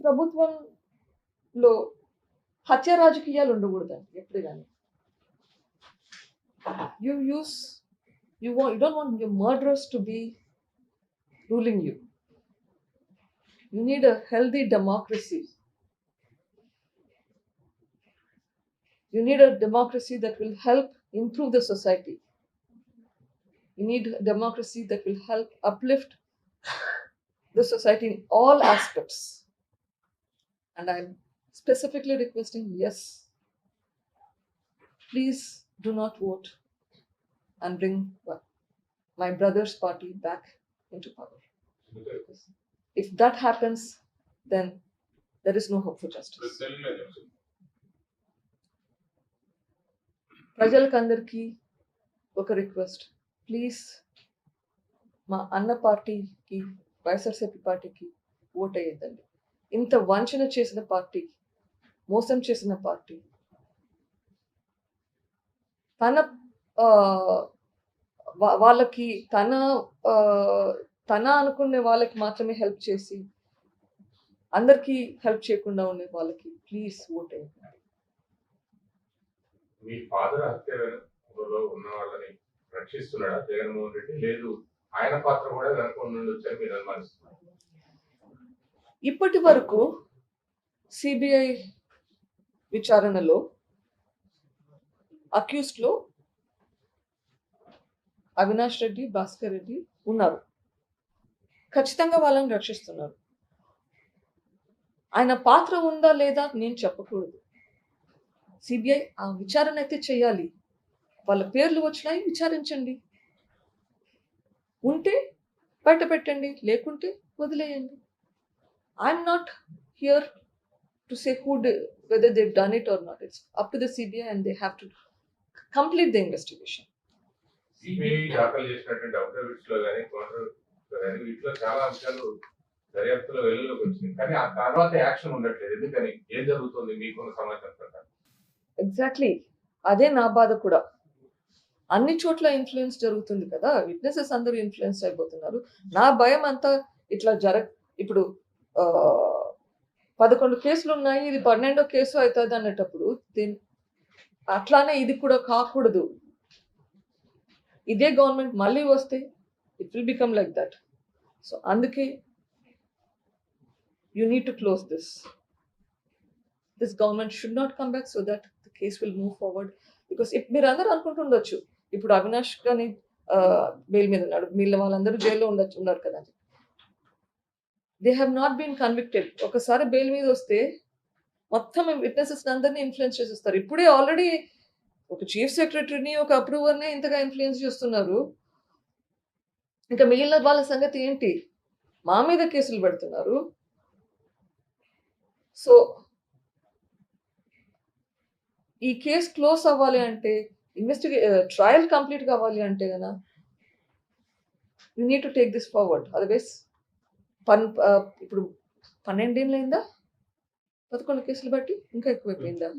ప్రభుత్వంలో హత్య రాజకీయాలు ఉండకూడదండి ఎప్పుడు కానీ you use you want you don't want your murderers to be ruling you you need a healthy democracy You need a democracy that will help improve the society. You need a democracy that will help uplift the society in all aspects. And I'm specifically requesting yes, please do not vote and bring my brother's party back into power. If that happens, then there is no hope for justice. ప్రజలకందరికీ ఒక request please మా అన్న పార్టీకి వైఎస్ఆర్సీపీ పార్టీకి vote అయ్యేదండి ఇంత వంచన చేసిన party మోసం చేసిన పార్టీ. తన వాళ్ళకి తన తన అనుకునే వాళ్ళకి మాత్రమే హెల్ప్ చేసి అందరికీ హెల్ప్ చేయకుండా ఉండే వాళ్ళకి ప్లీజ్ ఓట్ అయ్యండి మీ ఫాదర్ హత్యలో ఉన్న వాళ్ళని రక్షిస్తున్నాడా? జగన్మోహన్ రెడ్డి లేదు. ఆయన పాత్ర కూడా వెనక ఉండొచ్చని మీరు అనుమానిస్తున్నారు. ఇప్పటి వరకు సిబిఐ విచారణలో అక్యూస్డ్లో అవినాష్ రెడ్డి భాస్కర్ రెడ్డి ఉన్నారు. ఖచ్చితంగా వాళ్ళని రక్షిస్తున్నారు. ఆయన పాత్ర ఉందా లేదా నేను చెప్పకూడదు. సిబిఐ ఆ విచారణ అయితే చేయాలి. వాళ్ళ పేర్లు వచ్చినాయి విచారించండి. ఉంటే బయట పెట్టండి లేకుంటే వదిలేయండి. I'm not here to say who whether they've done it or not it's up to the CBI and they have to complete the investigation CBI దాఖలు చేసినటువంటి అఫిడవిట్స్లో కానీ కౌంటర్ కానీ వీటిలో చాలా అంశాలు దర్యాప్తులో వెలుగులోకి వచ్చినాయి. కానీ ఆ తర్వాత యాక్షన్ ఉండట్లేదు. ఎందుకని? ఏం జరుగుతుంది? మీకున్న సమాచారం ప్రకారం. ఎగ్జాక్ట్లీ అదే నా బాధ కూడా. అన్ని చోట్ల ఇన్ఫ్లుయెన్స్ జరుగుతుంది కదా. విట్నెసెస్ అందరూ ఇన్ఫ్లుయెన్స్ అయిపోతున్నారు. నా భయం అంతా ఇట్లా జర ఇప్పుడు పదకొండు కేసులు ఉన్నాయి ఇది పన్నెండో కేసు అవుతుంది అనేటప్పుడు దీని అట్లానే ఇది కూడా కాకూడదు. ఇదే గవర్నమెంట్ మళ్ళీ వస్తే it will become like that. So అందుకే you need to close this. This government should not come back so that the case will move forward. Because if మీరు అందరూ అనుకుంటుండొచ్చు ఇప్పుడు అవినాష్ కానీ బెయిల్ మీద ఉన్నాడు. వీళ్ళ వాళ్ళందరూ జైల్లో ఉండొచ్చు ఉన్నారు కదా they have not been convicted ఒకసారి బెయిల్ మీద వస్తే మొత్తం విట్నెసెస్ అందరినీ ఇన్ఫ్లుయెన్స్ చేసేస్తారు. ఇప్పుడే ఆల్రెడీ ఒక చీఫ్ సెక్రటరీని ఒక అప్రూవర్ని ఇంతగా ఇన్ఫ్లుయెన్స్ చేస్తున్నారు. ఇంకా మిగిలిన వాళ్ళ సంగతి ఏంటి? మా మీద కేసులు పెడుతున్నారు. సో ఈ కేసు క్లోజ్ అవ్వాలి అంటే ఇన్వెస్టిగే ట్రయల్ కంప్లీట్ కావాలి అంటే కదా you need to take this forward otherwise పన్ ఇప్పుడు పన్నెండేళ్ళు అయిందా పదకొండు కేసులు బట్టి ఇంకా ఎక్కువైపోయిందా?